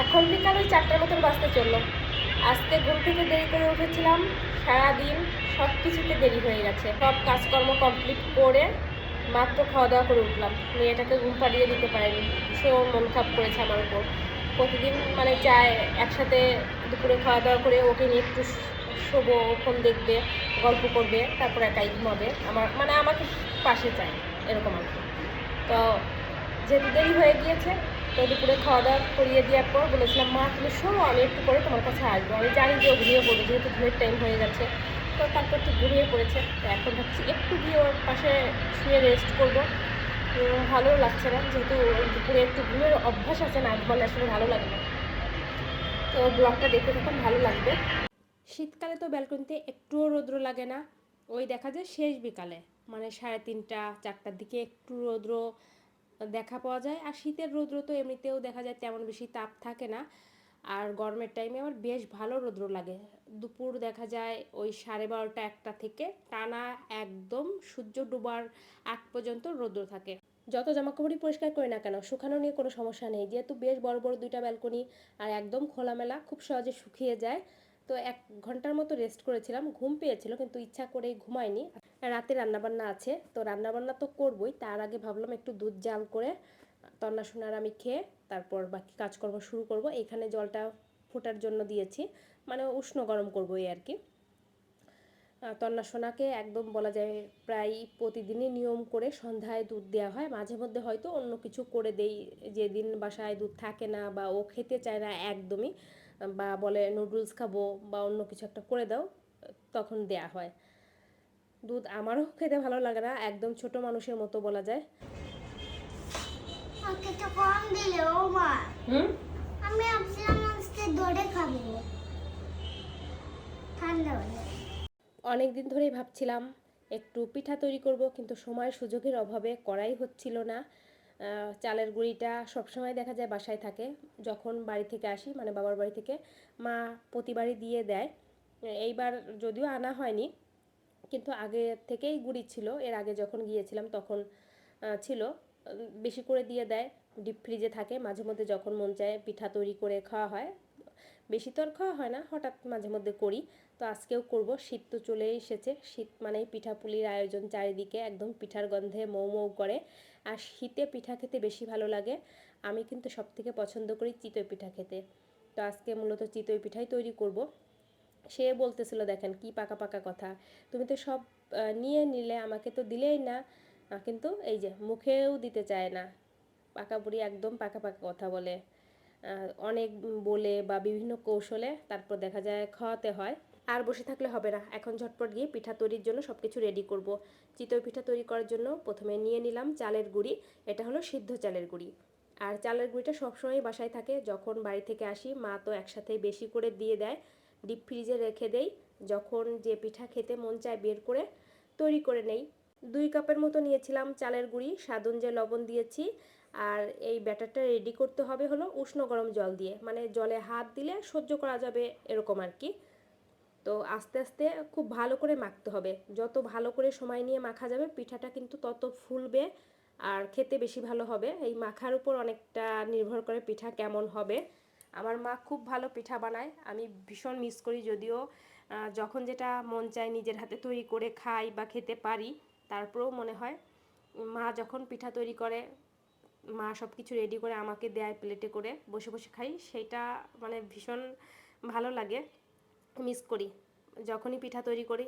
এখন বিকাল ওই চারটার মতন বাজতে চলল। আজকে ঘুম থেকে দেরি করে উঠেছিলাম, সারাদিন সব কিছুতে দেরি হয়ে গেছে। সব কাজকর্ম কমপ্লিট করে মাত্র খাওয়া দাওয়া করে উঠলাম। মেয়েটাকে ঘুম পাড়িয়ে দিতে পারিনি। ভীষণ মন খাপ করেছে আমার উপর। প্রতিদিন মানে চায় একসাথে দুপুরে খাওয়া দাওয়া করে ওকে নিয়ে একটু শোবো ফোন দেখবে, গল্প করবে, তারপর একাই ঘুমাবে। আমার মানে আমাকে পাশে চায়, এরকম আর কি। তো যেহেতু দেরি হয়ে গিয়েছে তো দুপুরে খাওয়া দাওয়া করিয়ে দেওয়ার পর বলেছিলাম, মা, তুমি শোনো, আমি একটু পরে তোমার কাছে আসব। আমি জানি যে ঘুমিয়ে পড়বে, যেহেতু ঘুমের টাইম হয়ে যাচ্ছে তো তারপর ঠিক ঘুমিয়ে পড়েছে। তো এখন ভাবছি একটু গিয়ে ওর পাশে শুয়ে রেস্ট করব। ভালো লাগছে না, যেহেতু দুপুরে একটু ঘুমের অভ্যাস আছে না বলে আসলে ভালো লাগে না। তো ব্লগটা দেখতে তখন ভালো লাগবে। শীতকালে তো ব্যালকনিতে একটুও রৌদ্র লাগে না। ওই দেখা যায় শেষ বিকালে মানে সাড়ে তিনটা, চারটার দিকে একটু রৌদ্র দেখা পাওয়া যায়। আর শীতের রৌদ্র তো এমনিতেও দেখা যায় তেমন বেশি তাপ থাকে না। আর গরমের টাইমে আমার বেশ ভালো রৌদ্র লাগে। দুপুর দেখা যায় ওই সাড়ে বারোটা একটা থেকে টানা একদম সূর্য ডুবার আগ পর্যন্ত রৌদ্র থাকে। যত জামাকাপড়ই পরিষ্কার করি না কেন, শুকানো নিয়ে কোনো সমস্যা নেই। যেহেতু বেশ বড় বড় দুইটা ব্যালকনি আর একদম খোলামেলা, খুব সহজে শুকিয়ে যায়। তো এক ঘণ্টার মতো রেস্ট করেছিলাম, ঘুম পেয়েছিল কিন্তু ইচ্ছা করে ঘুমাইনি রাতে রান্নাবান্না আছে, তো রান্নাবান্না তো করবই, তার আগে ভাবলাম একটু দুধ জাল করে তন্না সোনার আমি খেয়ে তারপর বাকি কাজকর্ম শুরু করব। এখানে জলটা ফোটার জন্য দিয়েছি মানে উষ্ণ গরম করব এই আর কি। তন্না সোনাকে একদম বলা যায় প্রায় প্রতিদিনই নিয়ম করে সন্ধ্যায় দুধ দেওয়া হয়। মাঝে মধ্যে হয়তো অন্য কিছু করে দেই, যেদিন বাসায় দুধ থাকে না বা ও খেতে চায় না একদমই। বা বলে নুডলস খাব বা অন্য কিছু একটা করে দাও তখন দেয়া হয়। দুধ আমারও খেতে ভালো লাগে না একদম ছোট মানুষের মতো বলা যায়। আমি খাব। ঠান্ডা অনেক দিন ধরেই ভাবছিলাম একটু পিঠা তৈরি করব কিন্তু সময় সুযোগের অভাবে করাই হচ্ছিল না। চালের গুঁড়িটা সবসময় দেখা যায় বাসায় থাকে। যখন বাড়ি থেকে আসি মানে বাবার বাড়ি থেকে, মা প্রতিবারই দিয়ে দেয়। এইবার যদিও আনা হয়নি, কিন্তু আগে থেকেই গুঁড়ি ছিল। এর আগে যখন গিয়েছিলাম তখন ছিল। বেশি করে দিয়ে দেয়, ডিপ ফ্রিজে থাকে। মাঝে মধ্যে যখন মন চায় পিঠা তৈরি করে খাওয়া হয়। বেশি তো আর খাওয়া হয় না, হঠাৎ মাঝে মধ্যে করি। তো আজকেও করব। শীত তো চলে এসেছে। শীত মানেই পিঠাপুলির আয়োজন চারিদিকে একদম পিঠার গন্ধে মৌ মৌ করে। আর শীতে পিঠা খেতে বেশি ভালো লাগে। আমি কিন্তু সব থেকে পছন্দ করি চিতই পিঠা খেতে। তো আজকে মূলত চিতই পিঠাই তৈরি করব। সে বলতেছিল, দেখেন কি পাকা পাকা কথা। তুমি তো সব নিয়ে নিলে, আমাকে তো দিলেই না। কিন্তু এই যে মুখেও দিতে চায় না। পাকা বুড়ি একদম পাকা পাকা কথা বলে। অনেক বলে বা বিভিন্ন কৌশলে তারপর দেখা যায় খাওয়াতে হয়। আর বসে থাকলে হবে না। এখন ঝটপট গিয়ে পিঠা তৈরির জন্য সব কিছু রেডি করব। চিতই পিঠা তৈরি করার জন্য প্রথমে নিয়ে নিলাম চালের গুঁড়ি। এটা হলো সিদ্ধ চালের গুঁড়ি। আর চালের গুঁড়িটা সবসময় বাসায় থাকে। যখন বাড়ি থেকে আসি, মা তো একসাথে বেশি করে দিয়ে দেয়। ডিপ ফ্রিজে রেখে দেই। যখন যে পিঠা খেতে মন চায় বের করে তৈরি করে নেই। দুই কাপের মতো নিয়েছিলাম চালের গুঁড়ি, স্বাদ অনুযায়ী লবণ দিয়েছি। আর এই ব্যাটারটা রেডি করতে হবে হলো উষ্ণ গরম জল দিয়ে। মানে জলে হাত দিলে সহ্য করা যাবে এরকম আর কি। তো আস্তে আস্তে খুব ভালো করে মাখতে হবে। যত ভালো করে সময় নিয়ে মাখা যাবে, পিঠাটা কিন্তু তত ফুলবে আর খেতে বেশি ভালো হবে। এই মাখার উপর অনেকটা নির্ভর করে পিঠা কেমন হবে। আমার মা খুব ভালো পিঠা বানায়। আমি ভীষণ মিস করি যদিও যখন যেটা মন চায় নিজের হাতে তৈরি করে খাই বা খেতে পারি, তারপরেও মনে হয়, মা যখন পিঠা তৈরি করে, মা সব কিছু রেডি করে আমাকে দেয় প্লেটে করে বসে বসে খাই সেটা মানে ভীষণ ভালো লাগে। মিস করি। যখনই পিঠা তৈরি করি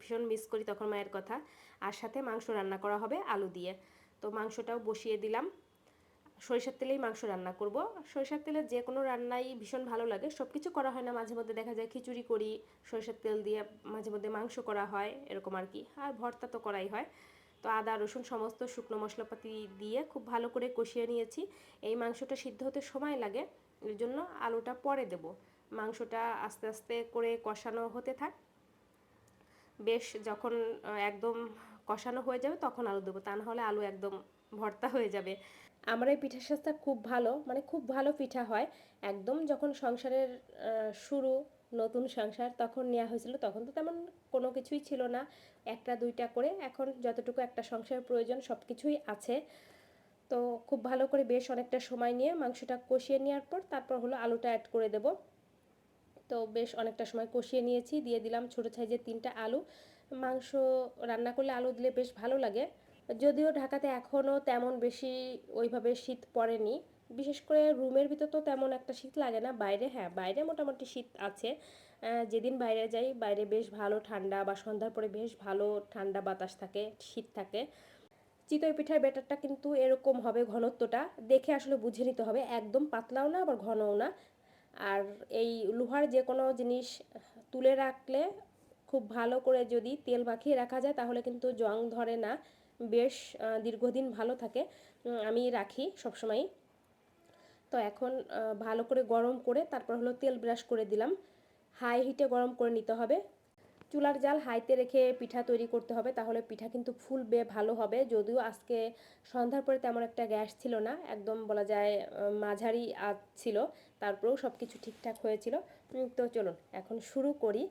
ভীষণ মিস করি তখন মায়ের কথা। আর সাথে মাংস রান্না করা হবে আলু দিয়ে। তো মাংসটাও বসিয়ে দিলাম। সরিষার তেলেই মাংস রান্না করব। সরিষার তেলে যে কোনো রান্নাই ভীষণ ভালো লাগে। সব কিছু করা হয় না, মাঝে মধ্যে দেখা যায় খিচুড়ি করি, সরিষার তেল দিয়ে মাঝে মধ্যে মাংস করা হয়, এরকম আর কি। আর ভর্তা তো করাই হয়। তো আদা, রসুন সমস্ত শুকনো মশলাপাতি দিয়ে খুব ভালো করে কষিয়ে নিয়েছি। এই মাংসটা সিদ্ধ হতে সময় লাগে। এর জন্য আলুটা পরে দেব। মাংসটা আস্তে আস্তে করে কষানো হতে থাক। বেশ যখন একদম কষানো হয়ে যাবে তখন আলু দেবো, তা না হলে আলু একদম ভর্তা হয়ে যাবে। আমার এই পিঠার সাজটা খুব ভালো মানে খুব ভালো পিঠা হয়। একদম যখন সংসারের শুরু, নতুন সংসার তখন নেওয়া হয়েছিল, তখন তো তেমন কোনো কিছুই ছিল না। একটা, দুইটা করে, এখন যতটুকু একটা সংসারের প্রয়োজন সব কিছুই আছে। তো খুব ভালো করে বেশ অনেকটা সময় নিয়ে মাংসটা কষিয়ে নেওয়ার পর তারপর হলো আলুটা অ্যাড করে দেব। তো বেশ অনেকটা সময় কষিয়ে নিয়েছি, দিয়ে দিলাম ছোটো সাইজের তিনটা আলু। মাংস রান্না করলে আলু দিলে বেশ ভালো লাগে। যদিও ঢাকাতে এখনও তেমন বেশি ওইভাবে শীত পড়েনি। বিশেষ করে রুমের ভিতর তো তেমন একটা শীত লাগে না, বাইরে হ্যাঁ বাইরে মোটামুটি শীত আছে। যেদিন বাইরে যাই, বাইরে বেশ ভালো ঠান্ডা বা সন্ধ্যার পরে বেশ ভালো ঠান্ডা বাতাস থাকে, শীত থাকে। চিতই পিঠার ব্যাটারটা কিন্তু এরকম হবে ঘনত্বটা, দেখে আসলে বুঝে নিতে হবে। একদম পাতলাও না, আবার ঘনও না। আর এই লোহার যে কোনো জিনিস তুলে রাখলে খুব ভালো করে যদি তেল মাখিয়ে রাখা যায়, তাহলে কিন্তু জং ধরে না। বেশ দীর্ঘদিন ভালো থাকে। আমি রাখি সবসময় তো এখন ভালো করে গরম করে তারপর হলো তেল ব্রাশ করে দিলাম। হাই হিটে গরম করে নিতে হবে। চুলার জাল হাইতে রেখে পিঠা তৈরি করতে হবে, তাহলে পিঠা কিন্তু ফুলবে, ভালো হবে। যদিও আজকে সন্ধ্যার পরে তেমন একটা গ্যাস ছিল না, একদম বলা যায় মাঝারি আঁচ ছিল। তারপরেও সব কিছু ঠিকঠাক হয়েছিল। তো চলুন, এখন শুরু করি।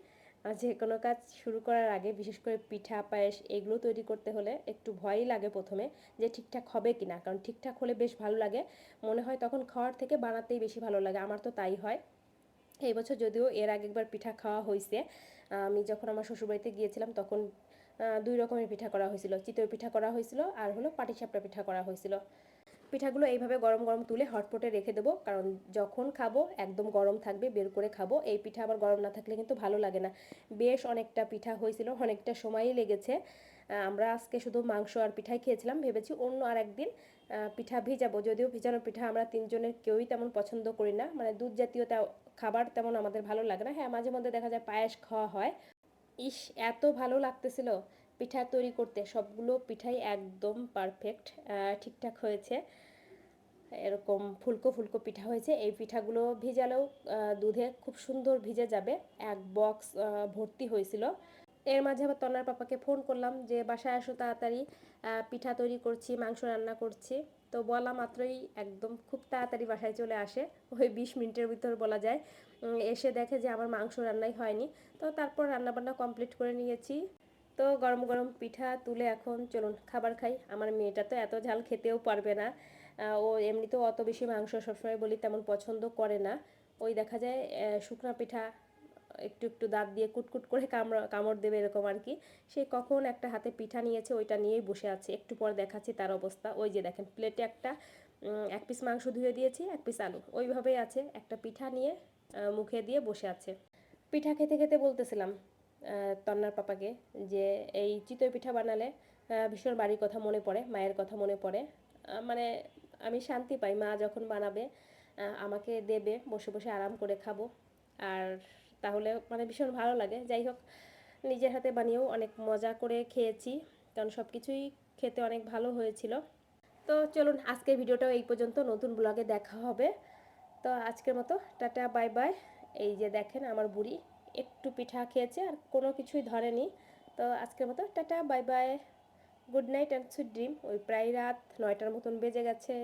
যে কোনো কাজ শুরু করার আগে বিশেষ করে পিঠা, পায়েস এগুলো তৈরি করতে হলে একটু ভয়ই লাগে প্রথমে যে ঠিকঠাক হবে কি না কারণ ঠিকঠাক হলে বেশ ভালো লাগে। মনে হয় তখন খাওয়ার থেকে বানাতেই বেশি ভালো লাগে, আমার তো তাই হয়। এই বছর যদিও এর আগে একবার পিঠা খাওয়া হয়েছে আমি যখন আমার শ্বশুরবাড়িতে গিয়েছিলাম তখন দুই রকমের পিঠা করা হয়েছিল। চিতই পিঠা করা হয়েছিল আর হলো পাটিসাপটা পিঠা করা হয়েছিল। পিঠাগুলো এইভাবে গরম গরম তুলে হটপটে রেখে দেবো। কারণ যখন খাব একদম গরম থাকবে, বের করে খাব। এই পিঠা আবার গরম না থাকলে কিন্তু ভালো লাগে না। বেশ অনেকটা পিঠা হয়েছিল, অনেকটা সময়ই লেগেছে। আমরা আজকে শুধু মাংস আর পিঠাই খেয়েছিলাম, ভেবেছি অন্য আর একদিন পিঠা ভিজাবো। যদিও ভিজানো পিঠা আমরা তিনজনের কেউই তেমন পছন্দ করি না। মানে দুধ জাতীয় খাবার তেমন আমাদের ভালো লাগে না। হ্যাঁ মাঝে মধ্যে দেখা যায় পায়েস খাওয়া হয়। ইস, এত ভালো লাগতেছিল। পিঠা তৈরি করতে সবগুলো পিঠাই একদম পারফেক্ট ঠিকঠাক হয়েছে। এরকম ফুলকো ফুলকো পিঠা হয়েছে। এই পিঠাগুলো ভিজালেও দুধে খুব সুন্দর ভিজে যাবে। এক বক্স ভর্তি হয়েছিল। এর মাঝে আবার তন্নার পাপাকে ফোন করলাম যে, বাসায় আসো তাড়াতাড়ি পিঠা তৈরি করছি, মাংস রান্না করছি। তো বলা মাত্রই একদম খুব তাড়াতাড়ি বাসায় চলে আসে। ওই বিশ মিনিটের ভিতর বলা যায়। এসে দেখে যে, আমার মাংস রান্নাই হয়নি। তো তারপর রান্নাবান্না কমপ্লিট করে নিয়েছি। তো গরম গরম পিঠা তুলে এখন চলুন খাবার খাই। আমার মেয়েটা তো এত ঝাল খেতেও পারবে না। ও এমনিতেও অত বেশি মাংস সবসময় বলি তেমন পছন্দ করে না। ওই দেখা যায় শুকনা পিঠা একটু একটু দাঁত দিয়ে কুটকুট করে কামড় কামড় দেবে এরকম আর কি। সে কখন একটা হাতে পিঠা নিয়েছে, ওইটা নিয়েই বসে আছে। একটু পর দেখাচ্ছি তার অবস্থা। ওই যে দেখেন প্লেটে একটা এক পিস মাংস ধুয়ে দিয়েছি, এক পিস আলু। ওইভাবেই আছে। একটা পিঠা নিয়ে মুখে দিয়ে বসে আছে। পিঠা খেতে খেতে বলতেছিলাম তন্নার পাপাকে যে এই চিতই পিঠা বানালে ভীষণ বাড়ির কথা মনে পড়ে, মায়ের কথা মনে পড়ে। মানে আমি শান্তি পাই, মা যখন বানাবে আমাকে দেবে, বসে বসে আরাম করে খাব। আর তাহলে মানে ভীষণ ভালো লাগে। যাই হোক, নিজের হাতে বানিয়েও অনেক মজা করে খেয়েছি, কারণ সব কিছুই খেতে অনেক ভালো হয়েছিল। তো চলুন, আজকের ভিডিওটাও এই পর্যন্ত। নতুন ব্লগে দেখা হবে। তো আজকের মতো, টাটা, বাই বাই। এই যে দেখেন আমার বুড়ি। একটু পিঠা খেয়েছে আর কোনো কিছুই ধরেনি। তো আজকের মতো tata, bye bye. Good night and sweet dream ওই প্রায় রাত নয়টার মতন বেজে গেছে।